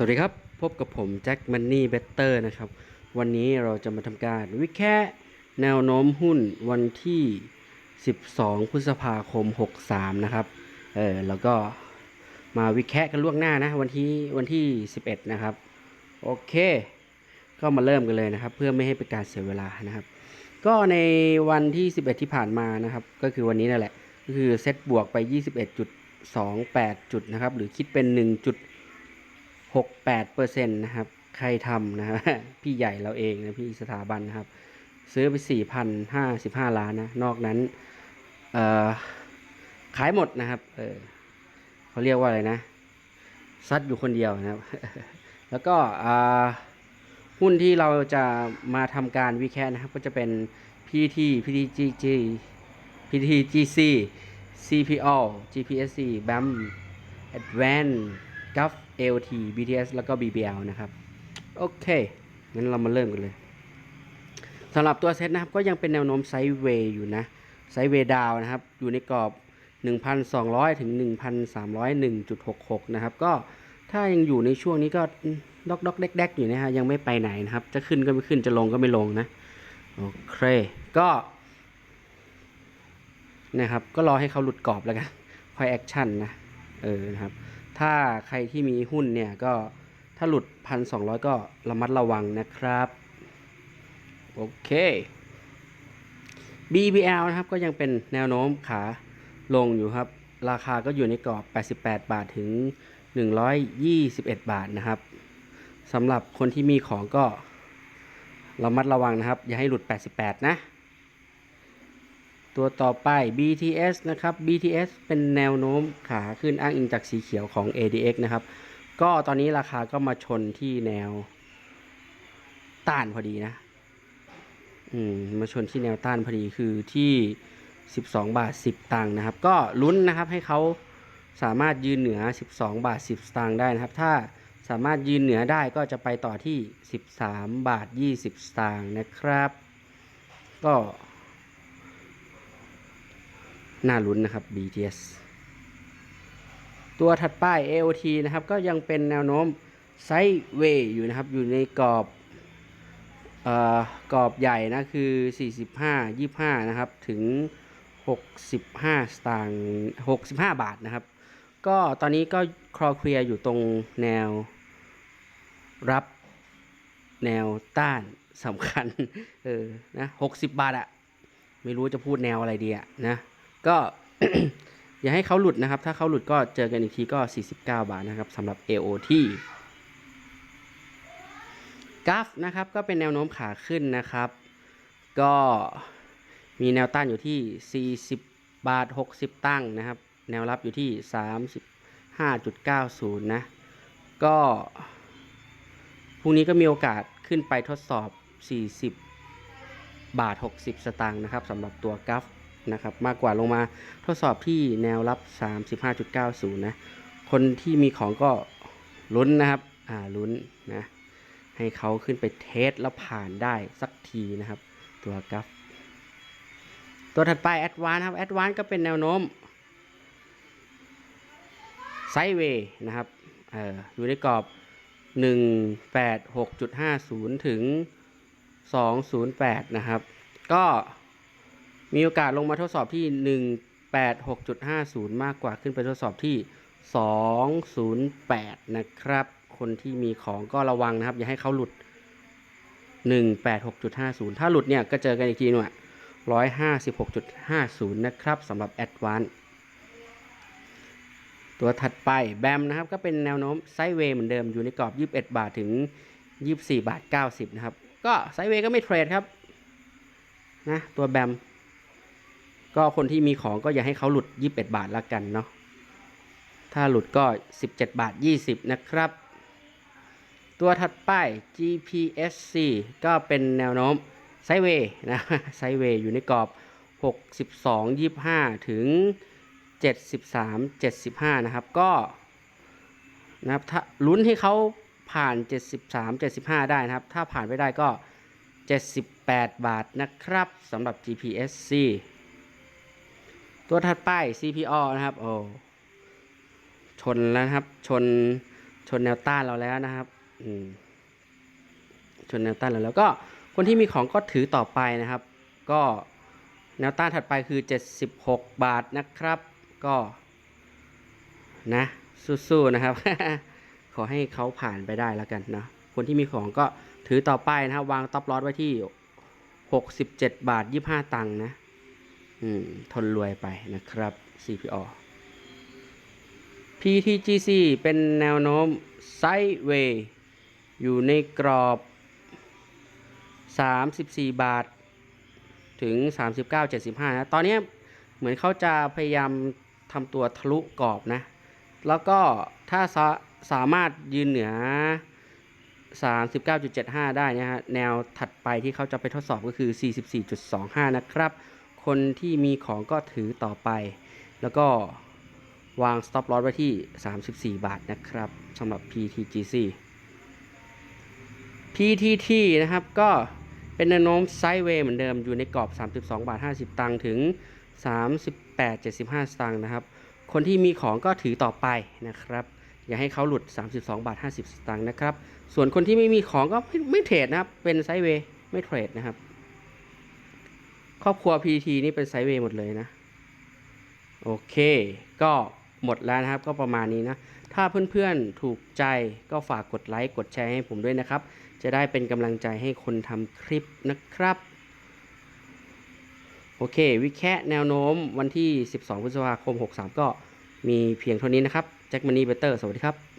สวัสดีครับ พบกับผมแจ็คมันนี่เบเตอร์นะครับ วันนี้เราจะมาทำการวิแค่แนวโน้มหุ้นวันที่ 12 พฤษภาคม 63 นะครับ เออแล้วก็มาวิแค่กันล่วงหน้านะวันที่วันที่ 11 นะครับ โอเค ก็มาเริ่มกันเลยนะครับ เพื่อไม่ให้เป็นการเสียเวลานะครับ ก็ในวันที่ 11 ที่ผ่านมานะครับ ก็คือวันนี้นั่นแหละ ก็คือเซตบวกไป 21.28 จุดนะครับ หรือคิดเป็น 1. 68เปอร์เซ็นต์นะครับ ใครทำนะฮะพี่ใหญ่เราเองนะพี่สถาบันนะครับ ซื้อไป 4,055 ล้านนะ นอกนั้นเอ่อขายหมดนะครับ เออเขาเรียกว่าอะไรนะ ซัดอยู่คนเดียวนะครับ แล้วก็อ่าหุ้นที่เราจะมาทำการวิแคะนะครับ ก็จะเป็น PT PTGG PTGC CPO GPSC BAM Advance GUF AOT BTS แล้วก็ BBL นะครับโอเคงั้นเรามาเริ่มกันเลยสำหรับตัวเซตนะครับก็ยังเป็นแนวโน้มไซด์เวย์อยู่นะไซด์เวย์ดาวนะครับ อยู่ในกรอบ 1,200 ถึง 1,301.66 นะครับ ก็ถ้ายังอยู่ในช่วงนี้ก็ดอกดอกๆแดกๆอยู่นะฮะยังไม่ไปไหนนะครับ จะขึ้นก็ไม่ขึ้นจะลงก็ไม่ลงนะโอเคก็นะครับก็รอให้เขาหลุดกรอบแล้วกันค่อยแอคชั่นนะเออนะครับ ถ้าใครที่มีหุ้นเนี่ยก็ถ้าหลุดพันสองก็ระมัดระวังนะครับ โอเค BBL นะครับก็ยังเป็นแนวโน้มขาลงอยู่ครับ ราคาก็อยู่ในกรอบ 88 บาทถึง 121 บาทนะครับสำหรับคนที่มีของก็ระมัดระวังนะครับ อย่าให้หลุด 88 นะ ตัวต่อไป BTS นะครับ BTS เป็นแนวโน้มขาขึ้นอ้างอิงจากสีเขียวของ ADX นะครับ ก็ตอนนี้ราคาก็มาชนที่แนวต้านพอดีนะ อืม มาชนที่แนวต้านพอดีคือที่ 12 บาท 10 ตังค์นะครับ ก็ลุ้นนะครับให้เขาสามารถยืนเหนือ 12 บาท 10ตางค์ได้นะครับ ถ้าสามารถยืนเหนือได้ก็จะไปต่อที่ 13 บาท 20 สตางค์นะครับ ก็ น่าลุ้นนะครับ BTS ตัวถัดไป AOT นะครับ ก็ยังเป็นแนวโน้มไซด์เวย์อยู่นะครับ อยู่ในกรอบเอ่อกรอบใหญ่นะคือ 45 25 นะครับ ถึง 65 สตางค์65 บาทนะครับ ก็ตอนนี้ก็คลอเคลียร์อยู่ตรงแนวรับแนวต้านสำคัญ เออ นะ 60 บาทอะไม่รู้จะพูดแนวอะไรดีอะนะ ก็อย่าให้เขาหลุดนะครับ ถ้าเขาหลุดก็เจอกันอีกทีก็ 49 บาทนะครับสำหรับ AOT กราฟนะครับก็เป็นแนวโน้มขาขึ้นนะครับ ก็มีแนวต้านอยู่ที่ 40 บาท 60 ตั้งนะครับ แนวรับอยู่ที่ 35.90 นะ ก็พรุ่งนี้ก็มีโอกาสขึ้นไปทดสอบ 40 บาท 60 สตางค์นะครับสำหรับตัวกราฟ นะครับมากกว่าลงมาทดสอบที่แนวรับ 35.90 นะ คนที่มีของก็ลุ้นนะครับ อ่าลุ้นนะ ให้เขาขึ้นไปเทสแล้วผ่านได้สักทีนะครับ ตัวกราฟตัวถัดไป Advance ครับ Advance ก็เป็นแนวโน้มไซเวย์นะครับอออยู่ในกรอบ 186.50 ถึง 208 นะครับ ก็ มีโอกาสลงมาทดสอบที่ 186.50 มากกว่าขึ้นไปทดสอบที่ 208 นะครับ คนที่มีของก็ระวังนะครับ อย่าให้เขาหลุด 186.50 ถ้าหลุดเนี่ยก็เจอกันอีกทีหน่อย156.50 นะครับสำหรับ Advance ตัวถัดไปแบมนะครับ ก็เป็นแนวโน้มไซด์เวย์เหมือนเดิมอยู่ในกรอบ 21 บาทถึง 24 บาท 90 นะครับ ก็ไซด์เวย์ก็ไม่เทรดครับนะตัวแบม ก็คนที่มีของก็อย่าให้เขาหลุด 21 บาทละกันเนาะถ้าหลุดก็ 17 บาท 20 นะครับ ตัวถัดไป GPSC ก็เป็นแนวโน้มไซเวย์นะไซเวย์อยู่ในกรอบ 62 25 ถึง 73 75 นะครับ ก็นะครับถ้าลุ้นให้เขาผ่าน 73 75 ได้นะครับ ถ้าผ่านไปได้ก็ 78 บาทนะครับสำหรับ GPSC ตัวถัดไป CPO นะครับ โอ้ ชนแล้วครับ ชน ชนแนวต้านเราแล้วนะครับ อืม ชนแนวต้านเราแล้วก็ คนที่มีของก็ถือต่อไปนะครับ ก็แนวต้านถัดไปคือ 76 บาทนะครับ ก็ นะ สู้ๆ นะครับ ขอให้เขาผ่านไปได้แล้วกันนะคนที่มีของก็ถือต่อไปนะครับ วางต็อปลอสไว้ที่ 67 บาท 25 ตังค์นะ ทนรวยไปนะครับ CPO PTGC เป็นแนวโน้มไซด์เวย์อยู่ในกรอบ 34 บาท ถึง 39.75 นะ ตอนนี้เหมือนเขาจะพยายามทำตัวทะลุกรอบนะ แล้วก็ถ้าสาสามารถยืนเหนือ 39.75 ได้นะฮะ แนวถัดไปที่เขาจะไปทดสอบก็คือ 44.25 นะครับ คนที่มีของก็ถือต่อไป แล้วก็วาง stop loss ไว้ที่ 34 บาทนะครับสำหรับ PTGC PTT นะครับก็เป็นแนวโน้มไซด์เวย์เหมือนเดิมอยู่ในกรอบ 32 บาท 50 ตังค์ถึง 38.75สตางค์นะครับ คนที่มีของก็ถือต่อไปนะครับ อย่าให้เขาหลุด 32 บาท 50สตางค์นะครับ ส่วนคนที่ไม่มีของก็ไม่ไม่เทรดนะครับ เป็นไซด์เวย์ไม่เทรดนะครับ ครอบครัว PTT นี่เป็นไซด์เวย์หมดเลยนะ โอเค ก็หมดแล้วนะครับ ก็ประมาณนี้นะ ถ้าเพื่อนๆถูกใจก็ฝากกดไลค์กดแชร์ให้ผมด้วยนะครับ จะได้เป็นกำลังใจให้คนทำคลิปนะครับ โอเค วิแคะแนวโน้มวันที่ 12 พฤษภาคม 63 ก็มีเพียงเท่านี้นะครับ แจ็คมันนี่เบเตอร์ สวัสดีครับ